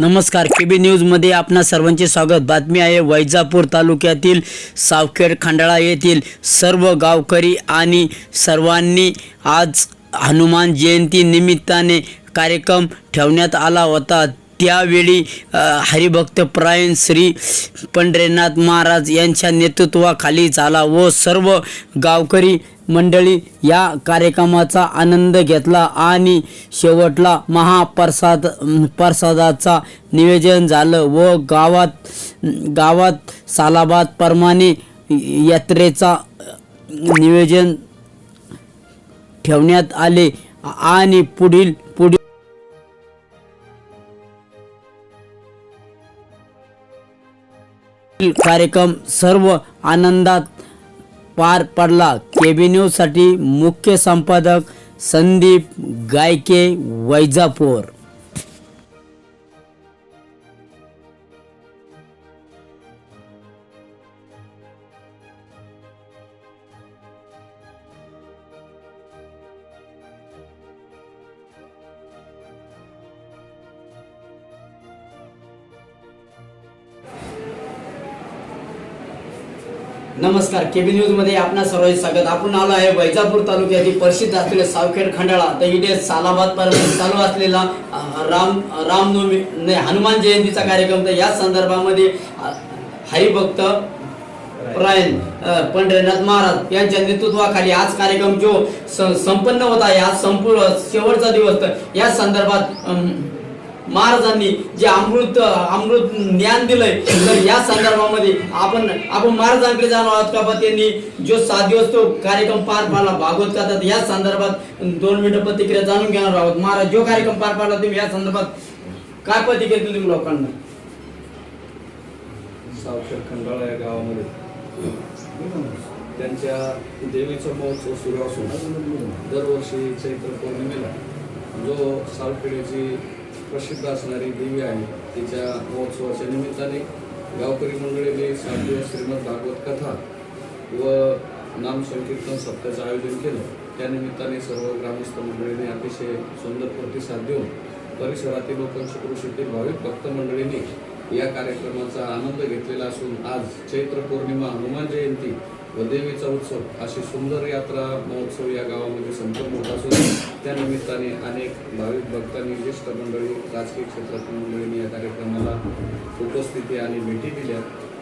नमस्कार के बी न्यूजमध्ये आपणा सर्वांचे स्वागत. बातमी आहे वैजापूर तालुक्यातील सावखेड खंडाळा येथील सर्व गावकरी आणि सर्वांनी आज हनुमान जयंती निमित्ताने कार्यक्रम ठेवण्यात आला होता. त्यावेळी हरिभक्त प्रायण श्री पंढरीनाथ महाराज यांच्या नेतृत्वाखाली झाला व सर्व गावकरी मंडळी या कार्यक्रमाचा आनंद घेतला आणि शेवटला महाप्रसाद प्रसादाचा नियोजन झालं व गावात गावात सालाबाद प्रमाणे यात्रेचा नियोजन ठेवण्यात आले आणि पुढील पुढील कार्यक्रम सर्व आनंदात पार पडला. केबी न्यूजसाठी मुख्य संपादक संदीप गायके वैजापूर. नमस्कार केबी न्यूजमध्ये आपणा सर्वांचे स्वागत. आपण आलो आहे वैजापूर तालुक्यातील प्रसिद्ध असलेले सावखेड खंडाळा. तर इथे सालाबाद पर्यंत चालू असलेला राम रामनवमी नाही हनुमान जयंतीचा कार्यक्रम. तर या संदर्भामध्ये हरिभक्त प्रायण पंढरीनाथ महाराज यांच्या नेतृत्वाखाली आज कार्यक्रम जो संपन्न होत आहे. आज संपूर्ण शेवटचा दिवस. या संदर्भात महाराजांनी जे अमृत अमृत ज्ञान दिलंय तर या संदर्भामध्ये आपण आपण महाराजांकडे जाणार आहोत का? यांनी त्यांनी जो सात दिवस तो कार्यक्रम पार पाडला भागवत कथात या संदर्भात दोन मिनिटं प्रतिक्रिया जाणून घेणार आहोत. महाराज जो कार्यक्रम पार पाडला तुम्ही या संदर्भात काय प्रतिक्रिया दिली तुम्ही लोकांना? सावखेड खंडाळा या गावामध्ये त्यांच्या देवीचा महोत्सव सुरू असून दरवर्षी चैत्र पौर्णिमेला जो सावखेडीची प्रसिद्ध असणारी देवी आहे. तिच्या महोत्सवाच्या निमित्ताने गावकरी मंडळीने सात दिवस श्रीमद भागवत कथा व नाम संकीर्तन सप्ताहाचं आयोजन केलं. त्यानिमित्ताने सर्व ग्रामस्थ मंडळीने अतिशय सुंदर प्रतिसाद देऊन परिसरातील लोकांची पंचक्रोशीतील भाविक भक्त मंडळींनी या कार्यक्रमाचा आनंद घेतलेला असून आज चैत्र पौर्णिमा हनुमान जयंती व देवीचा उत्सव अशी सुंदर यात्रा महोत्सव या गावामध्ये संपन्न होत असून त्या निमित्ताने अनेक भाविक भक्तांनी ज्येष्ठ मंडळी राजकीय क्षेत्रातील मंडळींनी या कार्यक्रमाला उपस्थिती आणि भेटी दिल्या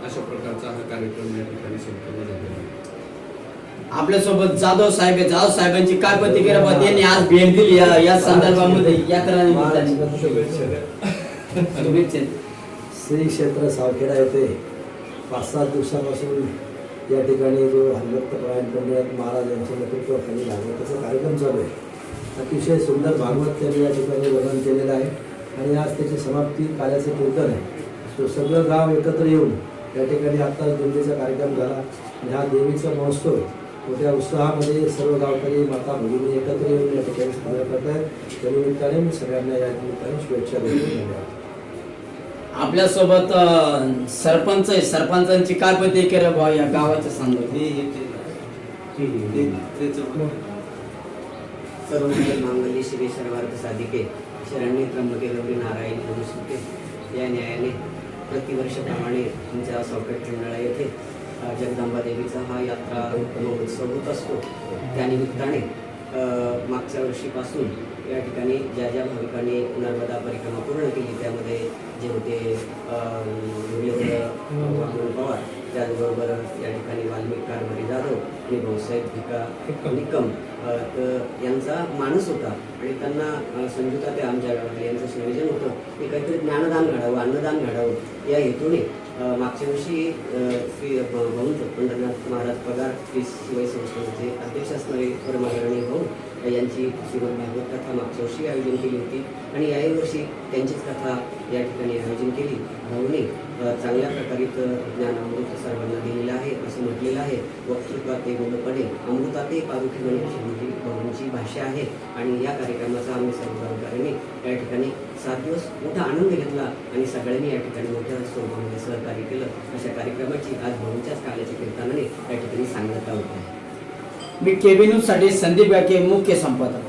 अशा प्रकारचा हा कार्यक्रम या ठिकाणी संपन्न झालेला आहे. आपल्यासोबत जाधव साहेब आहे. जाधव साहेबांची काय प्रतिक्रिया बा त्यांनी आज भेट दिली या या संदर्भामध्ये. यात्रा श्री क्षेत्र सावखेडा येथे पाच सात दिवसापासून या ठिकाणी जो हरिभक्त प्रायण पंडित महाराज यांच्या नेतृत्वाखाली भागवताचा कार्यक्रम चालू आहे. अतिशय सुंदर भागवत त्यांनी या ठिकाणी वर्णन केलेलं आहे आणि आज त्याची समाप्ती कार्याचं कीर्तन आहे सो सगळं गाव एकत्र येऊन या ठिकाणी आत्ताच दिंडीचा कार्यक्रम झाला आणि हा देवीचा महोत्सव मोठ्या उत्साहामध्ये सर्व गावकरी माता भगिनी एकत्र येऊन या ठिकाणी साजरा करत आहेत त्या निमित्ताने मी सगळ्यांना या निमित्ताने शुभेच्छा देतो धन्यवाद आपल्यासोबत सरपंच आहे सरपंचांची काय प्रतिक्रिया बा या गावाच्या संदर्भात सर्व मांगल्य श्री सर्वार्थ साधिके शरण्य त्र्यंबके गौरी नारायण नमस्ते या न्यायाने प्रतिवर्षाप्रमाणे आमच्या सौकट खंडाळा येथे जगदंबादेवीचा जगदंबा देवीचा हा यात्रा महोत्सव होत असतो. त्यानिमित्ताने मागच्या वर्षीपासून या ठिकाणी ज्या ज्या भाविकांनी नर्मदा परिक्रमा पूर्ण केली त्यामध्ये जे होते पवार त्याचबरोबर या ठिकाणी वाल्मिक कारभारी जाधव आणि भाऊसाहेब भिका निकम तर यांचा माणूस होता. आणि त्यांना अ, संजुता ते आमच्या गावातले यांचं संयोजन होतं. की काहीतरी ज्ञानदान घडावं अन्नदान घडावं या हेतूने मागच्या वर्षी श्री भाऊ पंढरनाथ महाराज पगार श्री शिवाय संस्थेचे अध्यक्ष असणारे परमादरणीय भाऊ यांची श्रीमद भागवत कथा मागच्या वर्षी आयोजन केली होती. आणि याही वर्षी त्यांचीच कथा या ठिकाणी आयोजन केली. भाऊने चांगल्या प्रकारे ज्ञान अमृत सर्वांना दिलेलं आहे असं म्हटलेलं आहे. वक्तृत्वात ते गोडपणे अमृताते पारुखी म्हणण्याची भाऊंची भाषा आहे. आणि या कार्यक्रमाचा आम्ही सर्व या ठिकाणी सात दिवस मोठा आनंद घेतला आणि सगळ्यांनी या ठिकाणी मोठ्या स्वरूपामध्ये सहकार्य केलं. अशा कार्यक्रमाची आज भाऊच्याच काल्याच्या कीर्तनाने या ठिकाणी सांगण्यात आलं आहे. मी केबी साठी संदीप गाके मुख्य संपादक.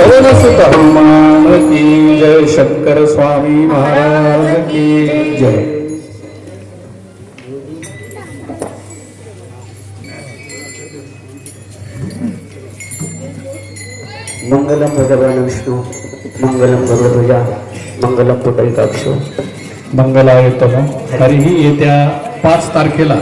पवन सुत हनुमान की जय शंकर स्वामी महाराज की जय। मंगलम भगवान विष्णू मंगलम गरुडध्वजा मंगलम पुटलिकाक्ष मंगलायतम। तरीही येत्या पाच तारखेला